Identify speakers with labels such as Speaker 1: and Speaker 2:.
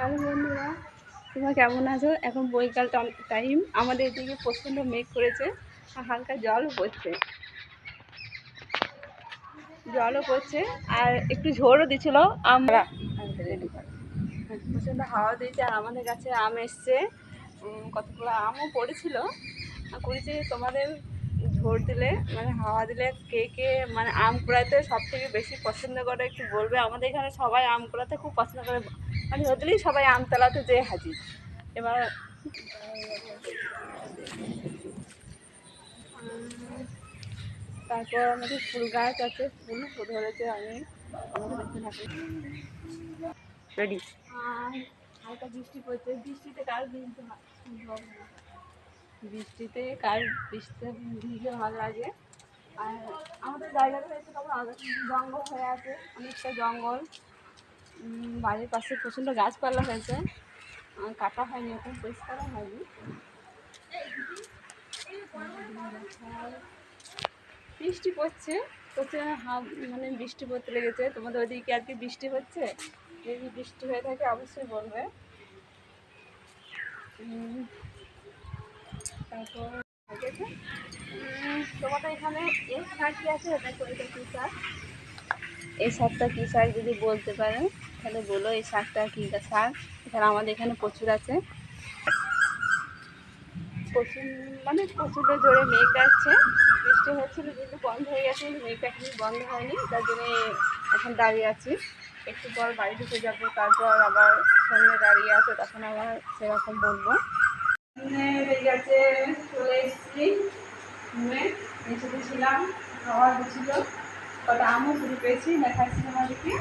Speaker 1: Hello বন্ধুরা, তোমরা কেমন আছো? এখন বৈকাল টাইম আমাদের এদিকে প্রচণ্ড মেঘ করেছে, আর হালকা জলও পড়ছে। জলও পড়ছে, আর একটু ঝোড়ও দিছিল আমরা। কর প্রচণ্ড হাওয়া দিয়েছে, আর আমাদের কাছে আম এসছে। কতগুলো আমও পড়েছিল। করেছি তোমাদের ঝোড় দিলে মানে হাওয়া দিলে কে কে মানে আম কুড়াতে সব থেকে বেশি পছন্দ করে একটু বলবে। আমাদের এখানে সবাই আম কুড়াতে খুব পছন্দ করে। মানে হতেলেই সবাই আমতলাতে যেয়ে হাজির। এবার তারপর আমাদের ফুল গাছ আছে ফুল ধরেছে অনেক থাকে
Speaker 2: রেডি
Speaker 1: আর হালকা বৃষ্টি পড়ছে বৃষ্টিতে কার ভিজতে ভা- সম্ভব না। বৃষ্টিতে, কার বৃষ্টিতে ভিজতে ভালো লাগে। আর আমাদের জায়গাটা হয়েছে আলাদা জঙ্গল হয়ে আছে, অনেকটা জঙ্গল। বাড়ির পাশে প্রচণ্ড গাছপালা হয়েছে। কাটা হয়নি, এখন পরিষ্কারও হয়নি। বৃষ্টি পড়ছে হাফ মানে বৃষ্টি পড়তে লেগেছে। তোমাদের ওইদিকে আর কি বৃষ্টি হচ্ছে? যদি বৃষ্টি হয়ে থাকে, অবশ্যই বলবে উম, তারপর ঠিক আছে উম, তোমাদের এখানে কি আছে? কী এই শাকটা কী শাক যদি বলতে পারেন তাহলে বলো এই শাকটা কী শাক? এখানে আমাদের এখানে প্রচুর আছে। প্রচুর মানে প্রচণ্ড জোরে মেঘ ডাকছে। বৃষ্টি হচ্ছিল কিন্তু বন্ধ হয়ে গেছে মেঘটা কিন্তু বন্ধ হয়নি। তার জন্য এখন দাঁড়িয়ে আছি। একটু পর বাড়ি ঢুকে যাব তারপর আবার সামনে দাঁড়িয়ে আছে তখন আবার সেরকম বলব। হয়ে গেছে, চলে এসেছি রুমে। এসে ছিলাম, খাওয়া হচ্ছিল কটা আমও শুরু পেয়েছি, দেখাচ্ছি তোমাদেরকে।